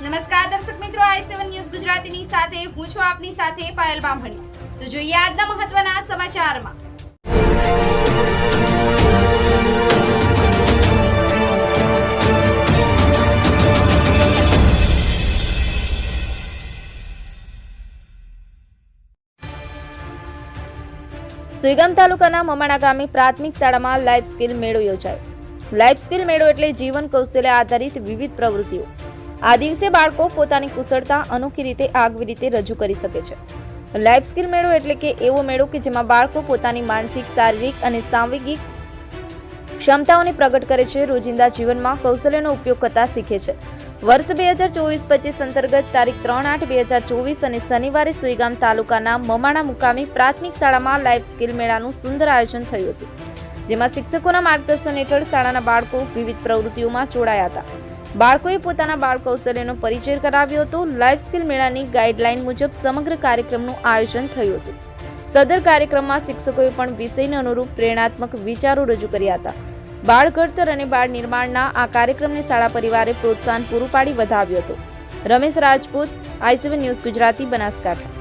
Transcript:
નમસ્કાર દર્શક મિત્રો, આઈ સેવન ન્યૂઝ ગુજરાતીની સાથે, હું છું આપની સાથે પાયલ બામણી. તો જોઈએ આજના મહત્વના સમાચારમાં. સુઈગામ તાલુકાના મમાણા ગામે પ્રાથમિક શાળામાં લાઈફ સ્કિલ મેળો યોજાયો. લાઈફ સ્કિલ મેળો એટલે જીવન કૌશલ્ય આધારિત વિવિધ પ્રવૃત્તિઓ. આ દિવસે બાળકો પોતાની કુશળતા, અનોખી રીતે આગવી રીતે રજૂ કરી શકે છે. લાઈફ સ્કિલ મેળો એટલે કે એવો મેળો કે જેમાં બાળકો પોતાની માનસિક, શારીરિક અને સાંવેગિક ક્ષમતાઓને પ્રગટ કરે છે, રોજિંદા જીવનમાં કૌશલ્યનો ઉપયોગ કરતા શીખે છે. વર્ષ બે હજાર ચોવીસ પચીસ અંતર્ગત તારીખ ત્રણ આઠ બે હજાર ચોવીસ અને શનિવારે સુઈગામ તાલુકાના મમાણા મુકામે પ્રાથમિક શાળામાં લાઈફ સ્કિલ મેળાનું સુંદર આયોજન થયું હતું. જેમાં શિક્ષકોના માર્ગદર્શન હેઠળ શાળાના બાળકો વિવિધ પ્રવૃત્તિઓમાં જોડાયા હતા. બાળકોએ પોતાના બાળ કૌશલ્યનો પરિચય કરાવ્યો હતો. લાઈફ સ્કિલ મેળાની ગાઈડલાઈન મુજબ સમગ્ર કાર્યક્રમનું આયોજન થયું હતું. સદર કાર્યક્રમમાં શિક્ષકોએ પણ વિષયને અનુરૂપ પ્રેરણાત્મક વિચારો રજૂ કર્યા હતા. બાળ ઘડતર અને બાળ નિર્માણના આ કાર્યક્રમને શાળા પરિવારે પ્રોત્સાહન પૂરું પાડી વધાવ્યો હતો. રમેશ રાજપૂત આઈસીવન ન્યૂઝ ગુજરાતી બનાસકાંઠા.